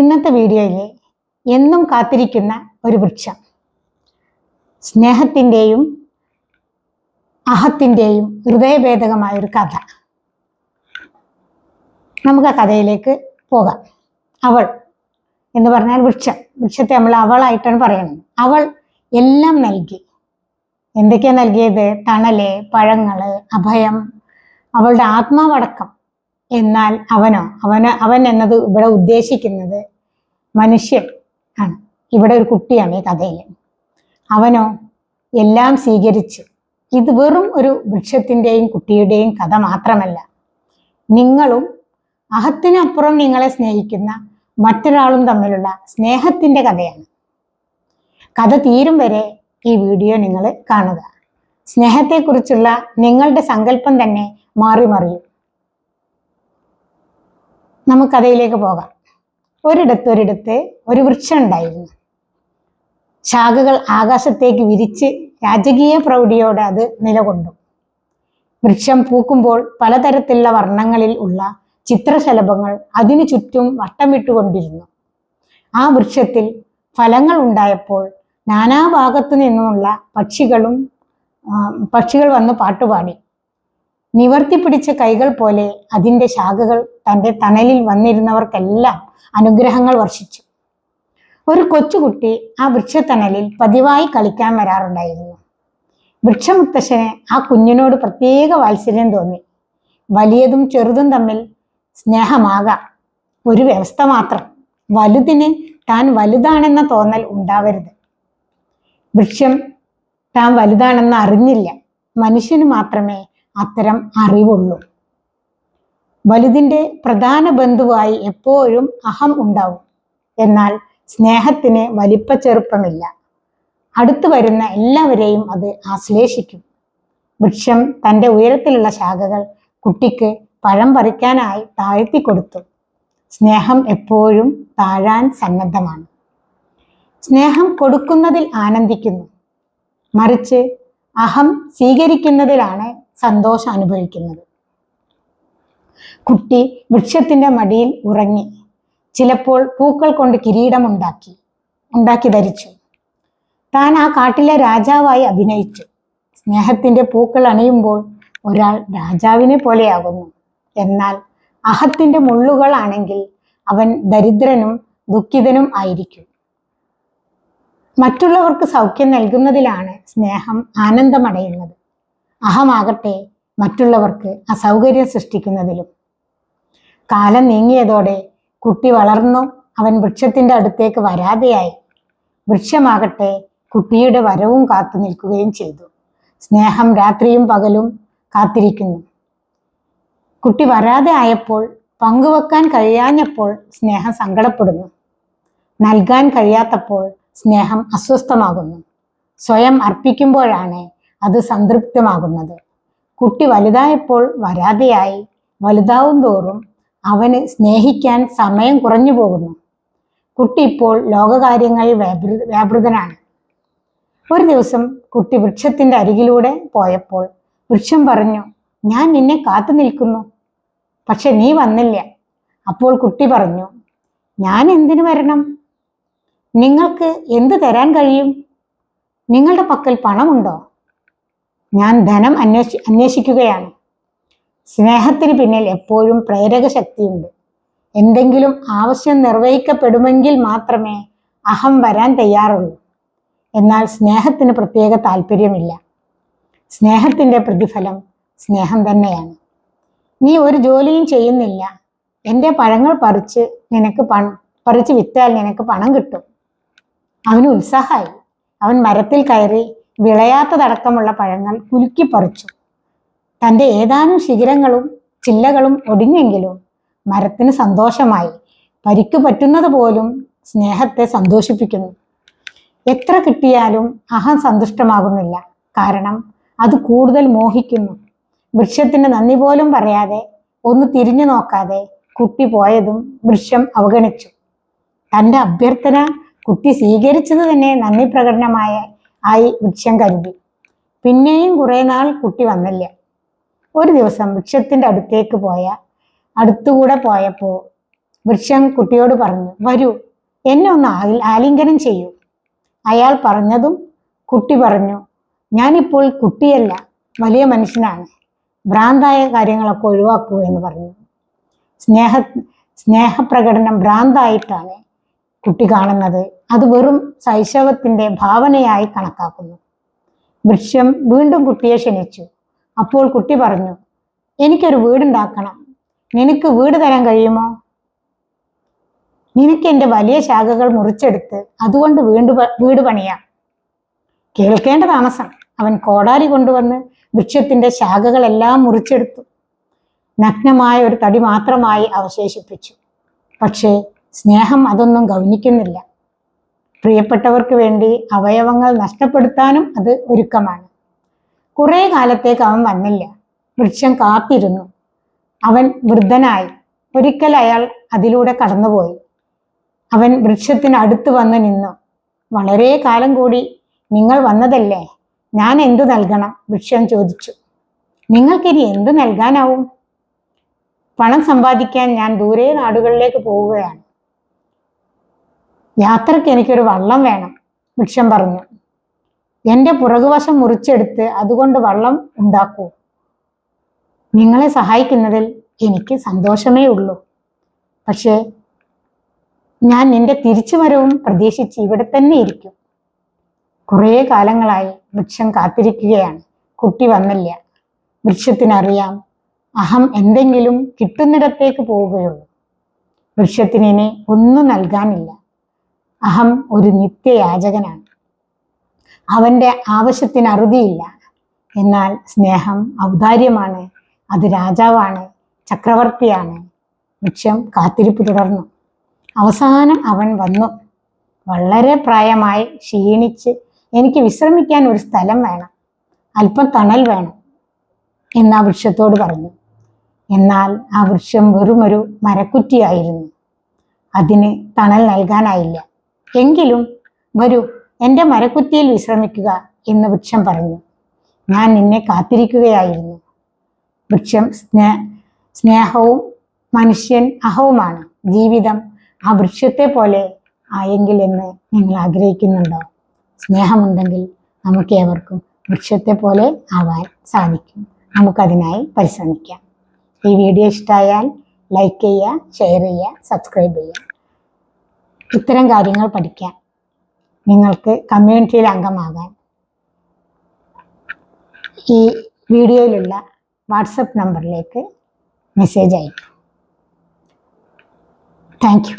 ഇന്നത്തെ വീഡിയോയിലെ എന്നും കാത്തിരിക്കുന്ന ഒരു വൃക്ഷം. സ്നേഹത്തിന്റെയും അഹത്തിന്റെയും ഹൃദയഭേദകമായ ഒരു കഥ. നമുക്ക് ആ കഥയിലേക്ക് പോകാം. അവൾ എന്ന് പറഞ്ഞാൽ വൃക്ഷം. വൃക്ഷത്തെ നമ്മൾ അവളായിട്ടാണ് പറയുന്നത്. അവൾ എല്ലാം നൽകി. എന്തൊക്കെയാണ് നൽകിയത്? തണൽ പഴങ്ങൾ അഭയം അവളുടെ ആത്മാവടക്കം. എന്നാൽ അവനോ? അവന് അവൻ എന്നത് ഇവിടെ ഉദ്ദേശിക്കുന്നത് മനുഷ്യൻ ആണ്. ഇവിടെ ഒരു കുട്ടിയാണ് ഈ കഥയിൽ. അവനോ? എല്ലാം സ്വീകരിച്ച്. ഇത് വെറും ഒരു വൃക്ഷത്തിന്റെയും കുട്ടിയുടെയും കഥ മാത്രമല്ല. നിങ്ങളും അഹത്തിനപ്പുറം നിങ്ങളെ സ്നേഹിക്കുന്ന മറ്റൊരാളും തമ്മിലുള്ള സ്നേഹത്തിന്റെ കഥയാണ്. കഥ തീരും വരെ ഈ വീഡിയോ നിങ്ങൾ കാണുക. സ്നേഹത്തെക്കുറിച്ചുള്ള നിങ്ങളുടെ സങ്കല്പം തന്നെ മാറി മറിയും. നമുക്കഥയിലേക്ക് പോകാം. ഒരിടത്ത് ഒരിടത്ത് ഒരു വൃക്ഷം ഉണ്ടായിരുന്നു. ശാഖകൾ ആകാശത്തേക്ക് വിരിച്ച് രാജകീയ പ്രൗഢിയോടെ അത് നിലകൊണ്ടു. വൃക്ഷം പൂക്കുമ്പോൾ പലതരത്തിലുള്ള വർണങ്ങളിൽ ഉള്ള ചിത്രശലഭങ്ങൾ അതിനു ചുറ്റും വട്ടമിട്ടുകൊണ്ടിരുന്നു. ആ വൃക്ഷത്തിൽ ഫലങ്ങൾ ഉണ്ടായപ്പോൾ നാനാഭാഗത്തു നിന്നുമുള്ള പക്ഷികളും പക്ഷികൾ വന്ന് പാട്ടുപാടി. നിവർത്തി പിടിച്ച കൈകൾ പോലെ അതിന്റെ ശാഖകൾ തന്റെ തണലിൽ വന്നിരുന്നവർക്കെല്ലാം അനുഗ്രഹങ്ങൾ വർഷിച്ചു. ഒരു കൊച്ചുകുട്ടി ആ വൃക്ഷത്തണലിൽ പതിവായി കളിക്കാൻ വരാറുണ്ടായിരുന്നു. വൃക്ഷമുത്തശ്ശന് ആ കുഞ്ഞിനോട് പ്രത്യേക വാത്സല്യം തോന്നി. വലിയതും ചെറുതും തമ്മിൽ സ്നേഹമാകാം. ഒരു വ്യവസ്ഥ മാത്രം. വലുതിന് താൻ വലുതാണെന്ന തോന്നൽ ഉണ്ടാവരുത്. വൃക്ഷം താൻ വലുതാണെന്ന് അറിഞ്ഞില്ല. മനുഷ്യന് മാത്രമേ അത്തരം അറിവുള്ളൂ. വലുതിന്റെ പ്രധാന ബന്ധുവായി എപ്പോഴും അഹം ഉണ്ടാവും. എന്നാൽ സ്നേഹത്തിന് വലിപ്പ ചെറുപ്പമില്ല. അടുത്തു വരുന്ന എല്ലാവരെയും അത് ആശ്ലേഷിക്കും. വൃക്ഷം തന്റെ ഉയരത്തിലുള്ള ശാഖകൾ കുട്ടിക്ക് പഴം പറിക്കാനായി താഴ്ത്തി കൊടുത്തു. സ്നേഹം എപ്പോഴും താഴാൻ സന്നദ്ധമാണ്. സ്നേഹം കൊടുക്കുന്നതിൽ ആനന്ദിക്കുന്നു. മറിച്ച് അഹം സ്വീകരിക്കുന്നതിലാണ് സന്തോഷം അനുഭവിക്കുന്നത്. കുട്ടി വൃക്ഷത്തിന്റെ മടിയിൽ ഉറങ്ങി. ചിലപ്പോൾ പൂക്കൾ കൊണ്ട് കിരീടമുണ്ടാക്കി ഉണ്ടാക്കി ധരിച്ചു. താൻ ആ കാട്ടിലെ രാജാവായി അഭിനയിച്ചു. സ്നേഹത്തിന്റെ പൂക്കൾ അണിയുമ്പോൾ ഒരാൾ രാജാവിനെ പോലെയാകുന്നു. എന്നാൽ അഹത്തിന്റെ മുള്ളുകളാണെങ്കിൽ അവൻ ദരിദ്രനും ദുഃഖിതനും ആയിരിക്കും. മറ്റുള്ളവർക്ക് സൗഖ്യം നൽകുന്നതിലാണ് സ്നേഹം ആനന്ദമടയുന്നത്. അഹമാകട്ടെ മറ്റുള്ളവർക്ക് അസൗകര്യം സൃഷ്ടിക്കുന്നതിലും. കാലം നീങ്ങിയതോടെ കുട്ടി വളർന്നു അവൻ വൃക്ഷത്തിന്റെ അടുത്തേക്ക് വരാതെയായി. വൃക്ഷമാകട്ടെ കുട്ടിയുടെ വരവും കാത്തു നിൽക്കുകയും ചെയ്തു. സ്നേഹം രാത്രിയും പകലും കാത്തിരിക്കുന്നു. കുട്ടി വരാതെ ആയപ്പോൾ പങ്കുവെക്കാൻ കഴിയാഞ്ഞപ്പോൾ സ്നേഹം സങ്കടപ്പെടുന്നു. നൽകാൻ കഴിയാത്തപ്പോൾ സ്നേഹം അസ്വസ്ഥമാകുന്നു. സ്വയം അർപ്പിക്കുമ്പോഴാണ് അത് സംതൃപ്തമാകുന്നത്. കുട്ടി വലുതായപ്പോൾ വരാതെയായി. വലുതാവും തോറും അവന് സ്നേഹിക്കാൻ സമയം കുറഞ്ഞു പോകുന്നു. കുട്ടി ഇപ്പോൾ ലോകകാര്യങ്ങളിൽ വ്യാപൃ വ്യാപൃതനാണ്. ഒരു ദിവസം കുട്ടി വൃക്ഷത്തിന്റെ അരികിലൂടെ പോയപ്പോൾ വൃക്ഷം പറഞ്ഞു ഞാൻ നിന്നെ കാത്തു നിൽക്കുന്നു. പക്ഷെ നീ വന്നില്ല. അപ്പോൾ കുട്ടി പറഞ്ഞു ഞാൻ എന്തിനു വരണം? നിങ്ങൾക്ക് എന്ത് തരാൻ കഴിയും? നിങ്ങളുടെ പക്കൽ പണമുണ്ടോ? ഞാൻ ധനം അന്വേഷി അന്വേഷിക്കുകയാണ്. സ്നേഹത്തിന് പിന്നിൽ എപ്പോഴും പ്രേരക ശക്തിയുണ്ട്. എന്തെങ്കിലും ആവശ്യം നിർവഹിക്കപ്പെടുമെങ്കിൽ മാത്രമേ അഹം വരാൻ തയ്യാറുള്ളൂ. എന്നാൽ സ്നേഹത്തിന് പ്രത്യേക താല്പര്യമില്ല സ്നേഹത്തിന്റെ പ്രതിഫലം സ്നേഹം തന്നെയാണ്. നീ ഒരു ജോലിയും ചെയ്യുന്നില്ല. എന്റെ പഴങ്ങൾ പറിച്ച് നിനക്ക് പണം പറിച്ച് വിറ്റാൽ നിനക്ക് പണം കിട്ടും. അവന് ഉത്സാഹമായി. അവൻ മരത്തിൽ കയറി വിളയാത്തതടക്കമുള്ള പഴങ്ങൾ കുലുക്കി പറിച്ചു. തന്റെ ഏതാനും ശിഖിരങ്ങളും ചില്ലകളും ഒടിഞ്ഞെങ്കിലും മരത്തിന് സന്തോഷമായി. പരിക്കു പറ്റുന്നത് പോലും സ്നേഹത്തെ സന്തോഷിപ്പിക്കുന്നു. എത്ര കിട്ടിയാലും അഹം സന്തുഷ്ടമാകുന്നില്ല. കാരണം അത് കൂടുതൽ മോഹിക്കുന്നു. വൃക്ഷത്തിന് നന്ദി പോലും പറയാതെ ഒന്ന് തിരിഞ്ഞു നോക്കാതെ കുട്ടി പോയതും വൃക്ഷം അവഗണിച്ചു. തന്റെ അഭ്യർത്ഥന കുട്ടി സ്വീകരിച്ചത് തന്നെ നന്ദി പ്രകടനമായ ആയി വൃക്ഷം കരുതി. പിന്നെയും കുറേ നാൾ കുട്ടി വന്നില്ല. ഒരു ദിവസം വൃക്ഷത്തിന്റെ അടുത്തേക്ക് പോയ അടുത്തുകൂടെ പോയപ്പോൾ വൃക്ഷം കുട്ടിയോട് പറഞ്ഞു വരൂ എന്നെ ഒന്ന് ആലി- ആലിംഗനം ചെയ്യൂ. അയാൾ പറഞ്ഞതും കുട്ടി പറഞ്ഞു ഞാനിപ്പോൾ കുട്ടിയല്ല വലിയ മനുഷ്യനാണ്. ഭ്രാന്തായ കാര്യങ്ങളൊക്കെ ഒഴിവാക്കൂ എന്ന് പറഞ്ഞു. സ്നേഹ സ്നേഹപ്രകടനം ഭ്രാന്തായിട്ടാണ് കുട്ടി കാണുന്നത് അത് വെറും ശൈശവത്തിന്റെ ഭാവനയായി കണക്കാക്കുന്നു. വൃക്ഷം വീണ്ടും കുട്ടിയെ ക്ഷണിച്ചു. അപ്പോൾ കുട്ടി പറഞ്ഞു എനിക്കൊരു വീടുണ്ടാക്കണം. നിനക്ക് വീട് തരാൻ കഴിയുമോ? നിനക്ക് എന്റെ വലിയ ശാഖകൾ മുറിച്ചെടുത്ത് അതുകൊണ്ട് വീണ്ടും വീട് പണിയാം. കേൾക്കേണ്ട താമസം. അവൻ കോടാലി കൊണ്ടുവന്ന് വൃക്ഷത്തിന്റെ ശാഖകളെല്ലാം മുറിച്ചെടുത്തു. നഗ്നമായ ഒരു തടി മാത്രമായി അവശേഷിപ്പിച്ചു. പക്ഷേ സ്നേഹം അതൊന്നും ഗൗനിക്കുന്നില്ല. പ്രിയപ്പെട്ടവർക്ക് വേണ്ടി അവയവങ്ങൾ നഷ്ടപ്പെടുത്താനും അത് ഒരുക്കമാണ്. കുറേ കാലത്തേക്ക് അവൻ വന്നില്ല. വൃക്ഷം കാത്തിരുന്നു. അവൻ വൃദ്ധനായി. ഒരിക്കൽ അയാൾ അതിലൂടെ കടന്നുപോയി. അവൻ വൃക്ഷത്തിന് അടുത്ത് വന്ന് നിന്നു. വളരെ കാലം കൂടി നിങ്ങൾ വന്നതല്ലേ? ഞാൻ എന്തു നൽകണം? വൃക്ഷം ചോദിച്ചു. നിങ്ങൾക്കിനി എന്ത് നൽകാനാവും? പണം സമ്പാദിക്കാൻ ഞാൻ ദൂരെ നാടുകളിലേക്ക് പോവുകയാണ്. യാത്രയ്ക്ക് എനിക്കൊരു വള്ളം വേണം വൃക്ഷം പറഞ്ഞു. എന്റെ പുറകുവശം മുറിച്ചെടുത്ത് അതുകൊണ്ട് വള്ളം ഉണ്ടാക്കൂ. നിങ്ങളെ സഹായിക്കുന്നതിൽ എനിക്ക് സന്തോഷമേ ഉള്ളൂ. പക്ഷേ ഞാൻ നിന്റെ തിരിച്ചുവരവും പ്രതീക്ഷിച്ച് ഇവിടെ തന്നെ ഇരിക്കും. കുറേ കാലങ്ങളായി വൃക്ഷം കാത്തിരിക്കുകയാണ്. കുട്ടി വന്നില്ല. വൃക്ഷത്തിനറിയാം അഹം എന്തെങ്കിലും കിട്ടുന്നിടത്തേക്ക് പോവുകയുള്ളൂ. വൃക്ഷത്തിന് ഇനി ഒന്നും നൽകാനില്ല. അഹം ഒരു നിത്യയാചകനാണ്. അവന്റെ ആവശ്യത്തിന് അറുതിയില്ല. എന്നാൽ സ്നേഹം ഔദാര്യമാണ്. അത് രാജാവാണ്. ചക്രവർത്തിയാണ്. വൃക്ഷം കാത്തിരിപ്പ് തുടർന്നു. അവസാനം അവൻ വന്നു. വളരെ പ്രായമായി ക്ഷീണിച്ച് എനിക്ക് വിശ്രമിക്കാൻ ഒരു സ്ഥലം വേണം. അല്പം തണൽ വേണം എന്ന് ആ വൃക്ഷത്തോട് പറഞ്ഞു. എന്നാൽ ആ വൃക്ഷം വെറുമൊരു മരക്കുറ്റിയായിരുന്നു. അതിന് തണൽ നൽകാനായില്ല. എങ്കിലും വരൂ എന്റെ മരക്കുറ്റിയിൽ വിശ്രമിക്കുക എന്ന് വൃക്ഷം പറഞ്ഞു. ഞാൻ നിന്നെ കാത്തിരിക്കുകയായിരുന്നു. വൃക്ഷം സ്നേ സ്നേഹവും മനുഷ്യൻ അഹവുമാണ്. ജീവിതം ആ വൃക്ഷത്തെ പോലെ ആയെങ്കിൽ എന്ന് നിങ്ങൾ ആഗ്രഹിക്കുന്നുണ്ടോ? സ്നേഹമുണ്ടെങ്കിൽ നമുക്ക് ഏവർക്കും വൃക്ഷത്തെ പോലെ ആവാൻ സാധിക്കും. നമുക്കതിനായി പരിശ്രമിക്കാം. ഈ വീഡിയോ ഇഷ്ടമായാൽ ലൈക്ക് ചെയ്യുക ഷെയർ ചെയ്യുക സബ്സ്ക്രൈബ് ചെയ്യുക. ഇത്തരം കാര്യങ്ങൾ പഠിക്കാൻ നിങ്ങൾക്ക് കമ്മ്യൂണിറ്റിയിൽ അംഗമാകാൻ ഈ വീഡിയോയിലുള്ള വാട്സപ്പ് നമ്പറിലേക്ക് മെസ്സേജ് അയക്കും. Thank you